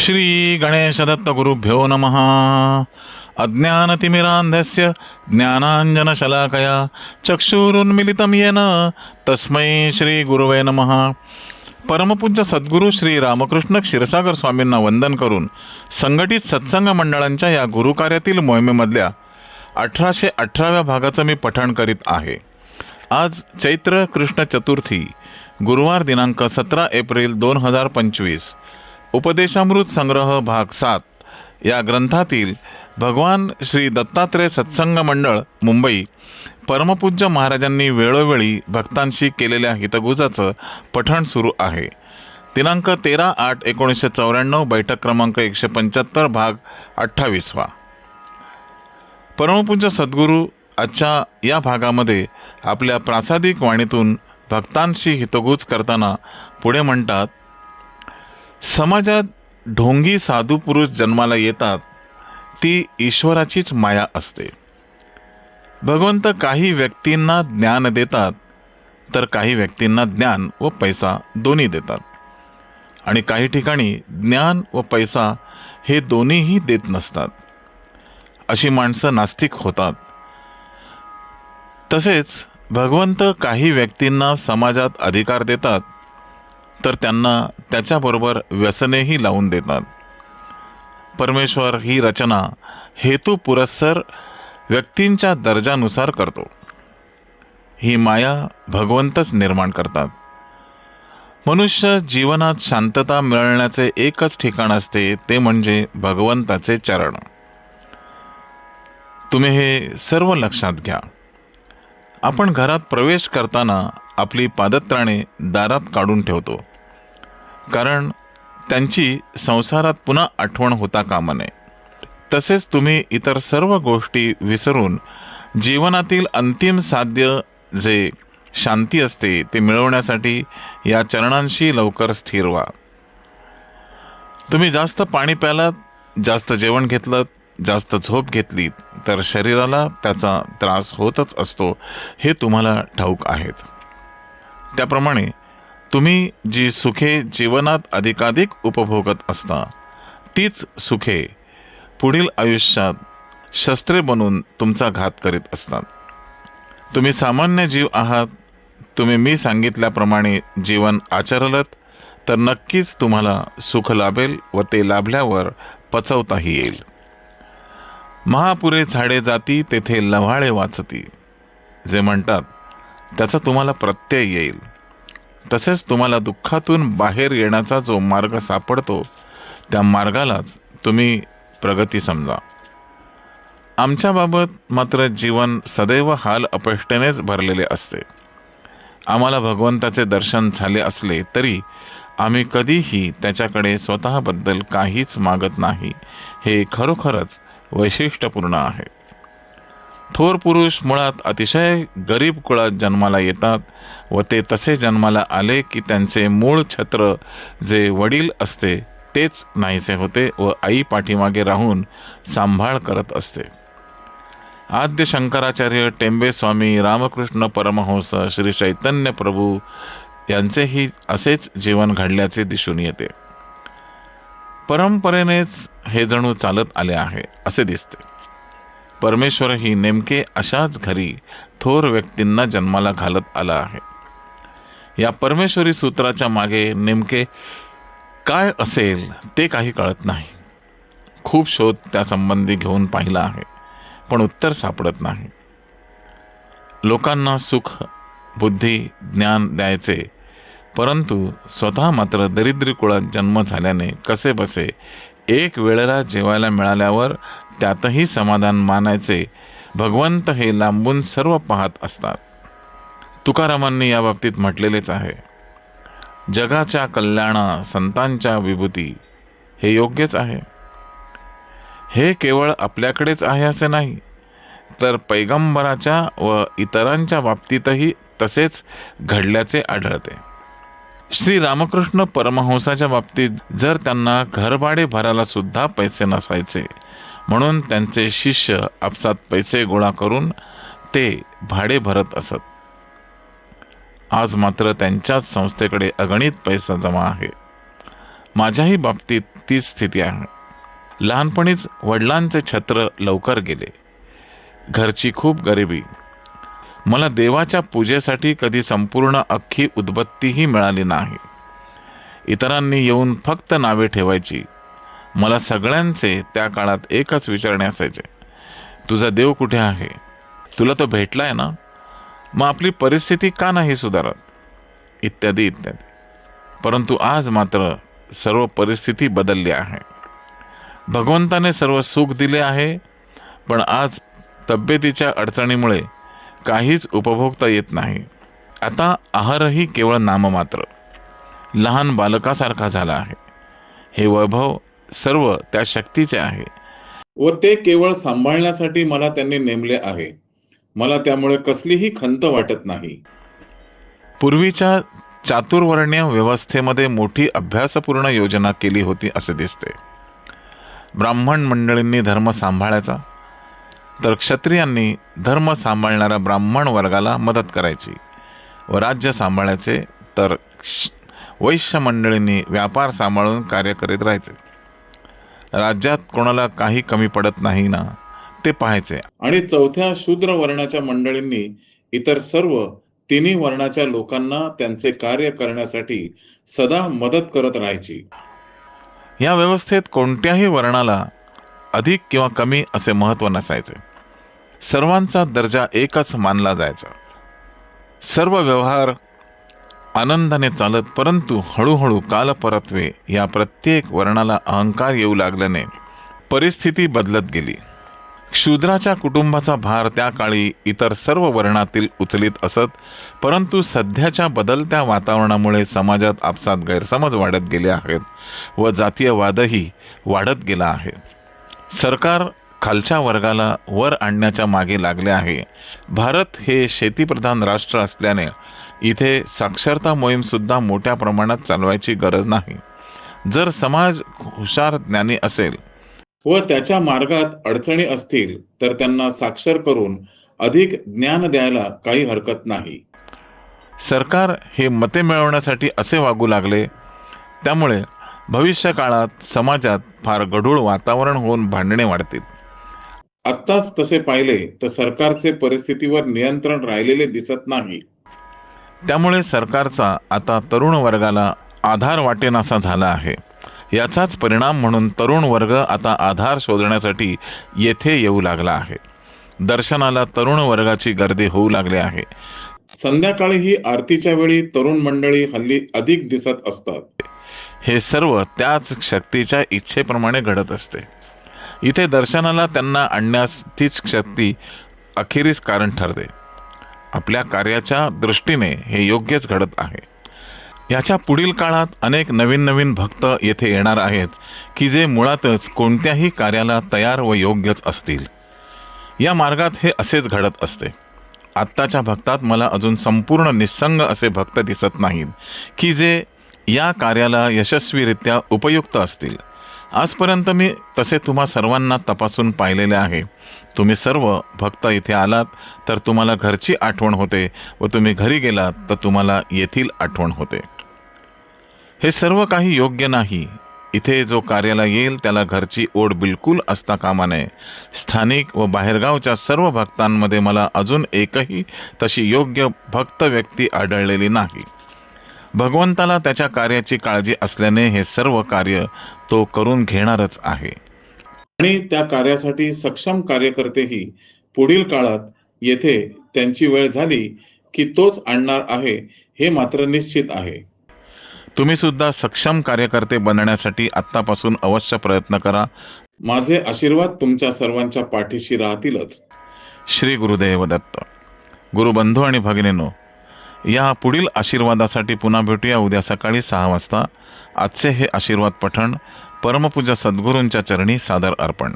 श्री गणेशदत्तगुरुभ्यो नमः। अज्ञानतिमिरान्धस्य ज्ञानाञ्जनशलाकया चक्षुरुन्मिलितं येन तस्मै श्रीगुरुवे नमः। परमपूज्य सद्गुरू श्री रामकृष्ण क्षीरसागर स्वामींना वंदन करून संघटित सत्संग मंडळांच्या या गुरुकार्यातील मोहिमेमधल्या अठराशे अठराव्या भागाचं मी पठण करीत आहे. आज चैत्र कृष्ण चतुर्थी गुरुवार दिनांक सतरा एप्रिल दोन हजार पंचवीस. उपदेशामृत संग्रह भाग सात. या ग्रंथातील भगवान श्री दत्तात्रय सत्संग मंडळ मुंबई परमपूज्य महाराजांनी वेळोवेळी भक्तांशी केलेल्या हितगुजाचं पठण सुरू आहे. दिनांक तेरा आठ एकोणीसशे चौऱ्याण्णव बैठक क्रमांक एकशे पंच्याहत्तर भाग अठ्ठावीसवा. परमपूज्य सद्गुरू आजच्या या भागामध्ये आपल्या प्रासादिक वाणीतून भक्तांशी हितगुज करताना पुढे म्हणतात समाजात ढोंगी साधू पुरुष जन्माला येतात ती ईश्वराचीच माया असते. भगवंत काही व्यक्तींना ज्ञान देतात तर काही व्यक्तींना ज्ञान व पैसा दोन्ही देतात. आणि काही ठिकाणी ज्ञान व पैसा हे दोन्हीही देत नसतात. अशी माणसं नास्तिक होतात. तसेच भगवंत काही व्यक्तींना समाजात अधिकार देतात तर त्यांना त्याच्याबरोबर व्यसनेही लावून देतात. परमेश्वर ही रचना हेतू पुरस्सर व्यक्तींच्या दर्जानुसार करतो. ही माया भगवंतच निर्माण करतात. मनुष्य जीवनात शांतता मिळवण्याचे एकच ठिकाण असते ते म्हणजे भगवंताचे चरण. तुम्ही हे सर्व लक्षात घ्या. आपण घरात प्रवेश करताना आपली पादत्राणे दारात काढून ठेवतो. कारण त्यांची संसारात पुन्हा आठवण होता कामा नये. तसेच तुम्ही इतर सर्व गोष्टी विसरून जीवनातील अंतिम साध्य जे शांती असते ते मिळवण्यासाठी या चरणांशी लवकर स्थिर व्हा. तुम्ही जास्त पाणी प्यालात जास्त जेवण घेतलं जास्त झोप घेतली तर शरीराला त्याचा त्रास होतच असतो हे तुम्हाला ठाऊक आहेच. त्याप्रमाणे तुम्ही जी सुखे जीवनात अधिकाधिक उपभोगत असता तीच सुखे पुढील आयुष्यात शस्त्रे बनून तुमचा घात करीत असतात. तुम्ही सामान्य जीव आहात तुम्ही मी सांगितल्याप्रमाणे जीवन आचरलत तर नक्कीच तुम्हाला सुख लाभेल व ते लाभल्यावर पचवताही येईल. महापुरे झाडे जाती तेथे लव्हाळे वाचती. जे म्हणतात त्याचा तुम्हाला प्रत्यय येईल. तसेच तुम्हाला दुःखातून बाहेर येण्याचा जो मार्ग सापडतो त्या मार्गालाच तुम्ही प्रगती समजा. आमच्याबाबत मात्र जीवन सदैव हाल अपेष्टेनेच भरलेले असते. आम्हाला भगवंताचे दर्शन झाले असले तरी आम्ही कधीही त्याच्याकडे स्वतःबद्दल काहीच मागत नाही. हे खरोखरच वैशिष्ट्यपूर्ण आहे. थोर पुरुष मुळात अतिशय गरीब कुळात जन्माला येतात व ते तसे जन्माला आले की त्यांचे मूळ छत्र जे वडील असते तेच नाहीसे होते व आई पाठीमागे राहून सांभाळ करत असते. आद्य शंकराचार्य टेंबे स्वामी रामकृष्ण परमहंस श्री चैतन्य प्रभू यांचेही असेच जीवन घडल्याचे दिसून येते. परंपरेनेच हे जणू चालत आले आहे असे दिसते. परमेश्वरही नेमके अशाच घरी थोर व्यक्तींना जन्माला घालत आला आहे. या परमेश्वरी सूत्राच्या मागे नेमके काय असेल ते काही कळत नाही. खूप शोध त्यासंबंधी घेऊन पाहिला आहे पण उत्तर सापडत नाही. लोकांना सुख बुद्धी ज्ञान द्यायचे परंतु स्वतः मात्र दरिद्री कुळात जन्म झाल्याने कसे बसे एक वेळेला जेवायला मिळाल्यावर त्यातही समाधान मानायचे. भगवंत हे लांबून सर्व पाहत असतात. तुकारामांनी या बाबतीत म्हटलेलेच आहे. जगाच्या कल्याणा संतांच्या विभूती हे योग्यच आहे. हे केवळ आपल्याकडेच आहे असे नाही तर पैगंबराच्या व इतरांच्या बाबतीतही तसेच घडल्याचे आढळते. श्री रामकृष्ण परमहंसाच्या बाबतीत जर त्यांना घरभाडे भरायला सुद्धा पैसे नसायचे म्हणून त्यांचे शिष्य आपसात पैसे गोळा करून ते भाडे भरत असत. आज मात्र त्यांच्याच संस्थेकडे अगणित पैसा जमा आहे. माझ्याही बाबतीत तीच स्थिती आहे. लहानपणीच वडिलांचे छत्र लवकर गेले. घरची खूप गरिबी मला देवाच्या पूजेसाठी कधी संपूर्ण अख्खी उदबत्तीही मिळाली नाही. इतरांनी येऊन फक्त नावे ठेवायची. मला सगळ्यांचे त्या काळात एकच विचारणे असायचे. तुझा देव कुठे आहे? तुला तो भेटलाय ना? मग आपली परिस्थिती का नाही सुधारत? इत्यादी इत्यादी. परंतु आज मात्र सर्व परिस्थिती बदलली आहे. भगवंताने सर्व सुख दिले आहे पण आज तब्येतीच्या अडचणीमुळे काहीच उपभोगता येत नाही. आता आहारही केवळ नाममात्र. लहान बालकासारखा झाला आहे. हे वैभव सर्व त्या शक्तीचे आहे. व ते केवळ सांभाळण्यासाठी मला त्यांनी नेमले आहे. मला त्यामुळे कसलीही खंत वाटत नाही. पूर्वीच्या चातुर्वर्ण्य व्यवस्थेमध्ये मोठी अभ्यासपूर्ण योजना केली होती असे दिसते. ब्राह्मण मंडळींनी धर्म सांभाळायचा. तर क्षत्रियांनी धर्म सांभाळणाऱ्या ब्राह्मण वर्गाला मदत करायची व राज्य सांभाळायचे तर वैश्य मंडळींनी व्यापार सांभाळून कार्य करीत राहायचे. राज्यात कोणाला काही कमी पडत नाही ना ते पाहायचे. आणि चौथ्या शूद्र वर्णाच्या मंडळींनी इतर सर्व तिन्ही वर्णाच्या लोकांना त्यांचे कार्य करण्यासाठी सदा मदत करत राहायची. या व्यवस्थेत कोणत्याही वर्णाला अधिक किंवा कमी असे महत्त्व नसायचे. सर्वांचा दर्जा एकच मानला जायचा. सर्व व्यवहार आनंदाने चालत परंतु हळूहळू कालपरत्वे या प्रत्येक वर्णाला अहंकार येऊ लागल्याने परिस्थिती बदलत गेली. शूद्राच्या कुटुंबाचा भार त्या काळी इतर सर्व वर्णातील उचलीत असत परंतु सध्याच्या बदलत्या वातावरणामुळे समाजात आपसात गैरसमज वाढत गेले आहेत व जातीयवादही वाढत गेला आहे. सरकार खालच्या वर्गाला वर आणण्याच्या मागे लागले आहे. भारत हे शेतीप्रधान राष्ट्र असल्याने इथे साक्षरता मोहीमसुद्धा मोठ्या प्रमाणात चालवायची गरज नाही. जर समाज हुशार ज्ञानी असेल व त्याच्या मार्गात अडचणी असतील तर त्यांना साक्षर करून अधिक ज्ञान द्यायला काही हरकत नाही. सरकार हे मते मिळवण्यासाठी असे वागू लागले. त्यामुळे भविष्य काळात समाजात फार गढूळ वातावरण होऊन भांडणे वाढतील. आत्ताच तसे पाहिले तर सरकारचे परिस्थितीवर नियंत्रण राहिलेले दिसत नाही. त्यामुळे सरकारचा आता तरुण वर्गाला आधार वाटेनासा झाला आहे. याचाच परिणाम म्हणून तरुण वर्ग आता आधार शोधण्यासाठी येथे येऊ लागला आहे. दर्शनाला तरुण वर्गाची गर्दी होऊ लागली आहे. संध्याकाळी ही आरतीच्या वेळी तरुण मंडळी हल्ली अधिक दिसत असतात. हे सर्व त्याच शक्तीच्या इच्छेप्रमाणे घडत असते. इथे दर्शनाला त्यांना आणण्यास तीच शक्ती अखेरीस कारण ठरते. आपल्या कार्याच्या दृष्टीने हे योग्यच घडत आहे. याच्या पुढील काळात अनेक नवीन नवीन भक्त येथे येणार आहेत की जे मुळातच कोणत्याही कार्याला तयार व योग्यच असतील. या मार्गात हे असेच घडत असते. आत्ताच्या भक्तात मला अजून संपूर्ण निस्संग असे भक्त दिसत नाहीत की जे या कार्याला यशस्वीरित्या उपयुक्त असतील. आजपर्यंत मी तसे तुम्हा सर्वांना तपासून पाहिलेले आहे. तुम्ही सर्व भक्त इथे आलात तर तुम्हाला घरची आठवण होते व तुम्ही घरी गेलात तर तुम्हाला येथील आठवण होते. हे सर्व काही योग्य नाही. इथे जो कार्याला येईल त्याला घरची ओढ बिलकुल असता कामा नये. स्थानिक व बाहेरगावच्या सर्व भक्तांमध्ये मला अजून एकही तशी योग्य भक्त व्यक्ती आढळलेली नाही. भगवंताला त्याच्या कार्याची काळजी असल्याने हे सर्व कार्य तो करून घेणारच आहे. आणि त्या कार्यासाठी सक्षम कार्यकर्तेही पुढील काळात येथे त्यांची वेळ झाली की तोच आणणार आहे हे मात्र निश्चित आहे. तुम्ही सुद्धा सक्षम कार्यकर्ते बनण्यासाठी आत्तापासून अवश्य प्रयत्न करा. माझे आशीर्वाद तुमच्या सर्वांच्या पाठीशी राहतीलच. श्री गुरुदेव दत्त. गुरुबंधू आणि भगिनीनो या पुढील आशीर्वादासाठी पुन्हा भेटूया उद्या सकाळी सहा वाजता. आजचे हे आशीर्वाद पठण परमपूजा सद्गुरूंच्या चरणी सादर अर्पण.